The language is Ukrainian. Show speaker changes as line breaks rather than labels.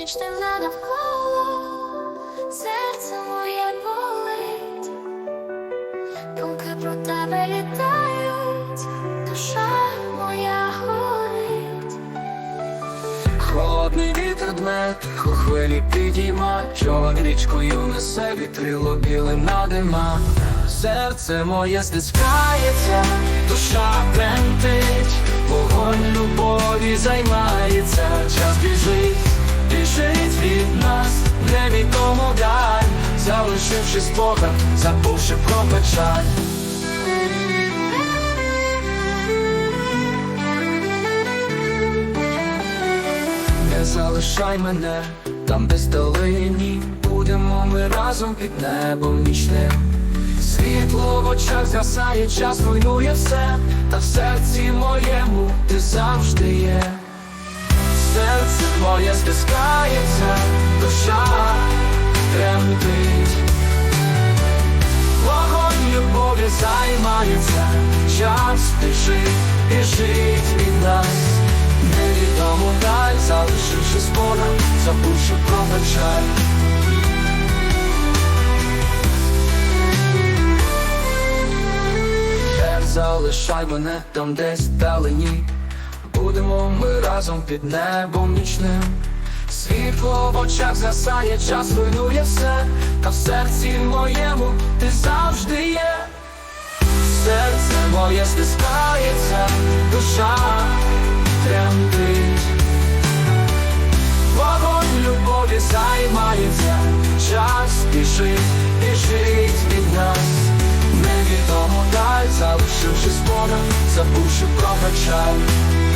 Нічним не навколо, серце моє болить, думки про тебе літають, душа моя горить.
Холодний вітер дме, тихо хвилі підійма, човен річкою несе вітрило білим надима. Серце моє стискається, душа тремтить, вогонь любові займається, час біжить залишивши спогад, забувши про печаль. Не залишай мене там, де сталині, будемо ми разом під небом нічним. Світло в очах згасає, час руйнує все, та в серці моєму ти завжди є. Серце моє стискається, душа тремтить. Займається, час біжить, біжить від нас. Невідомо даль, залишивши спогад, забувши про печаль. Залишай мене там десь вдалині Будемо ми разом під небом нічним Світло в очах згасає, час руйнує все, та в серці моєму ти завжди моє стискається, душа тремтить. Вогонь любові займається, час біжить, біжить від нас. Невідомо даль, залишивши спогад, забувши про печаль.